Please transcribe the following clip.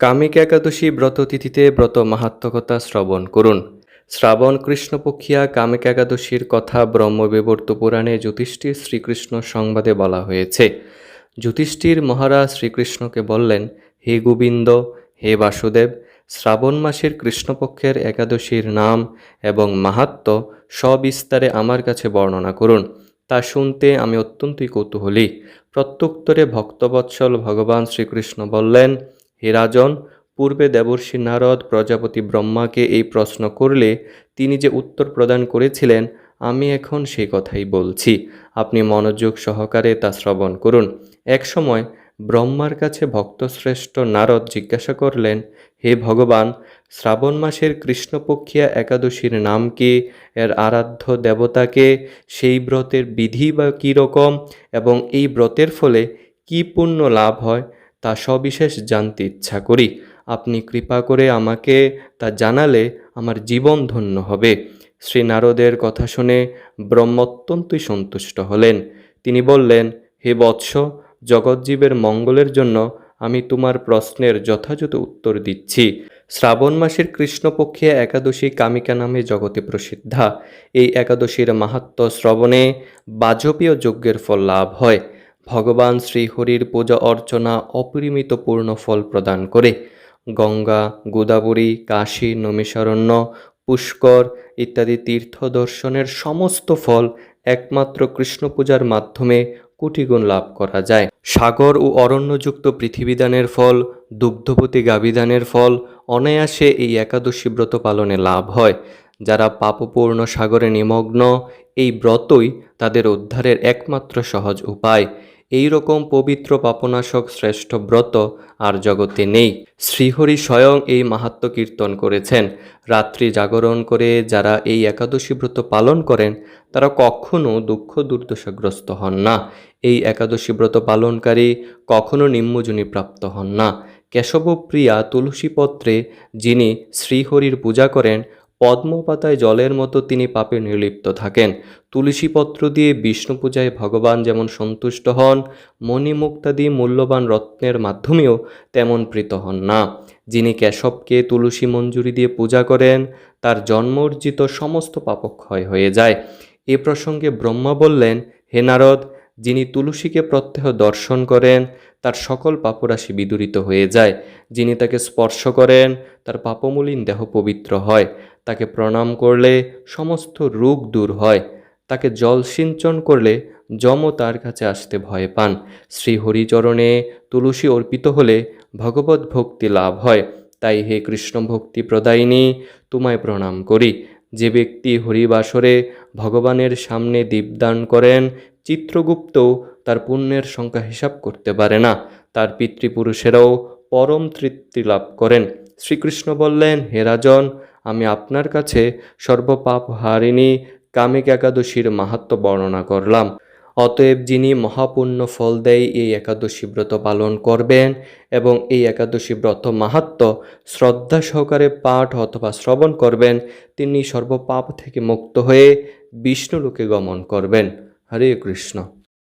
কামিক একাদশী ব্রত তিথিতে ব্রত মাহাত্মকতা শ্রবণ করুন। শ্রাবণ কৃষ্ণপক্ষিয়া কামিক একাদশীর কথা ব্রহ্মবিবর্ত পুরাণে যুধিষ্ঠির শ্রীকৃষ্ণ সংবাদে বলা হয়েছে। যুধিষ্ঠির মহারাজ শ্রীকৃষ্ণকে বললেন, হে গোবিন্দ, হে বাসুদেব, শ্রাবণ মাসের কৃষ্ণপক্ষের একাদশীর নাম এবং মাহাত্ম্য সবিস্তারে আমার কাছে বর্ণনা করুন। তা শুনতে আমি অত্যন্তই কৌতূহলী। প্রত্যুত্তরে ভক্তবৎসল ভগবান শ্রীকৃষ্ণ বললেন হে রাজন, পূর্বে দেবর্ষি নারদ প্রজাপতি ব্রহ্মাকে এই প্রশ্ন করলে তিনি যে উত্তর প্রদান করেছিলেন, আমি এখন সেই কথাই বলছি। আপনি মনোযোগ সহকারে তা শ্রবণ করুন। একসময় ব্রহ্মার কাছে ভক্তশ্রেষ্ঠ নারদ জিজ্ঞাসা করলেন, হে ভগবান, শ্রাবণ মাসের কৃষ্ণপক্ষিয়া একাদশীর নাম কি? এর আরাধ্য দেবতাকে সেই ব্রতের বিধি বা কী রকম? এবং এই ব্রতের ফলে কি পুণ্য লাভ হয়? তা সবিশেষ জানতে ইচ্ছা করি। আপনি কৃপা করে আমাকে তা জানালে আমার জীবন ধন্য হবে। শ্রী নারদের কথা শুনে ব্রহ্ম অত্যন্তই সন্তুষ্ট হলেন। তিনি বললেন, হে বৎস জগজ্জীবের মঙ্গলের জন্য আমি তোমার প্রশ্নের যথাযথ উত্তর দিচ্ছি। শ্রাবণ মাসের কৃষ্ণপক্ষে একাদশী কামিকা নামে জগতে প্রসিদ্ধা। এই একাদশীর মাহাত্ম শ্রবণে বাজপীয় যজ্ঞের ফল লাভ হয়। ভগবান শ্রীহরির পূজা অর্চনা অপরিমিত পূর্ণ ফল প্রদান করে। গঙ্গা, গোদাবরী, কাশী, নমিশারণ্য, পুষ্কর ইত্যাদি তীর্থ দর্শনের সমস্ত ফল একমাত্র কৃষ্ণ পূজার মাধ্যমে কোটিগুণ লাভ করা যায়। সাগর ও অরণ্যযুক্ত পৃথিবীদানের ফল দুগ্ধপতি গাবিদানের ফল অনায়াসে এই একাদশী ব্রত পালনে লাভ হয়। যারা পাপপূর্ণ সাগরে নিমগ্ন, এই ব্রতই তাদের উদ্ধারের একমাত্র সহজ উপায়। এই রকম পবিত্র পাপনাশক শ্রেষ্ঠ ব্রত আর জগতে নেই। শ্রীহরি স্বয়ং এই মাহাত্ম কীর্তন করেছেন। রাত্রি জাগরণ করে যারা এই একাদশী ব্রত পালন করেন, তারা কখনো দুঃখ দুর্দশাগ্রস্ত হন না। এই একাদশী ব্রত পালনকারী কখনো নিম্নজনী প্রাপ্ত হন না। কেশবপ্রিয়া তুলসীপত্রে যিনি শ্রীহরির পূজা করেন পদ্মপাতায় জলের মতো তিনি পাপে নির্লিপ্ত থাকেন। তুলসীপত্র দিয়ে বিষ্ণু পূজায় ভগবান যেমন সন্তুষ্ট হন মণিমুক্তাদি মূল্যবান রত্নের মাধ্যমেও তেমন প্রীত হন না। যিনি কেশবকে তুলসী মঞ্জুরি দিয়ে পূজা করেন, তার জন্মর্জিত সমস্ত পাপক্ষয় হয়ে যায়। এ প্রসঙ্গে ব্রহ্মা বললেন, হে নারদ যিনি তুলসীকে প্রত্যহ দর্শন করেন, তার সকল পাপরাশি বিদূরিত হয়ে যায়। যিনি তাকে স্পর্শ করেন, তার পাপমূলীন দেহ পবিত্র হয়। তাকে প্রণাম করলে সমস্ত রোগ দূর হয়। তাকে জল সিঞ্চন করলে যমও তার কাছে আসতে ভয় পান। শ্রী হরিচরণে তুলসী অর্পিত হলে ভগবত ভক্তি লাভ হয়। তাই হে কৃষ্ণ ভক্তি প্রদায়িনী, তোমায় প্রণাম করি। যে ব্যক্তি হরিবাসরে ভগবানের সামনে দীপদান করেন চিত্রগুপ্তও তার পুণ্যের সংখ্যা হিসাব করতে পারে না। তার পিতৃপুরুষেরাও পরম তৃপ্তি লাভ করেন। শ্রীকৃষ্ণ বললেন, হে রাজন, আমি আপনার কাছে সর্বপাপ হারিণী কামিক একাদশীর মাহাত্ম বর্ণনা করলাম। অতএব যিনি মহাপুণ্য ফল দেয়, এই একাদশী ব্রত পালন করবেন এবং এই একাদশী ব্রত মাহাত্ম শ্রদ্ধা সহকারে পাঠ অথবা শ্রবণ করবেন, তিনি সর্বপাপ থেকে মুক্ত হয়ে বিষ্ণুলোকে গমন করবেন। হরে কৃষ্ণ।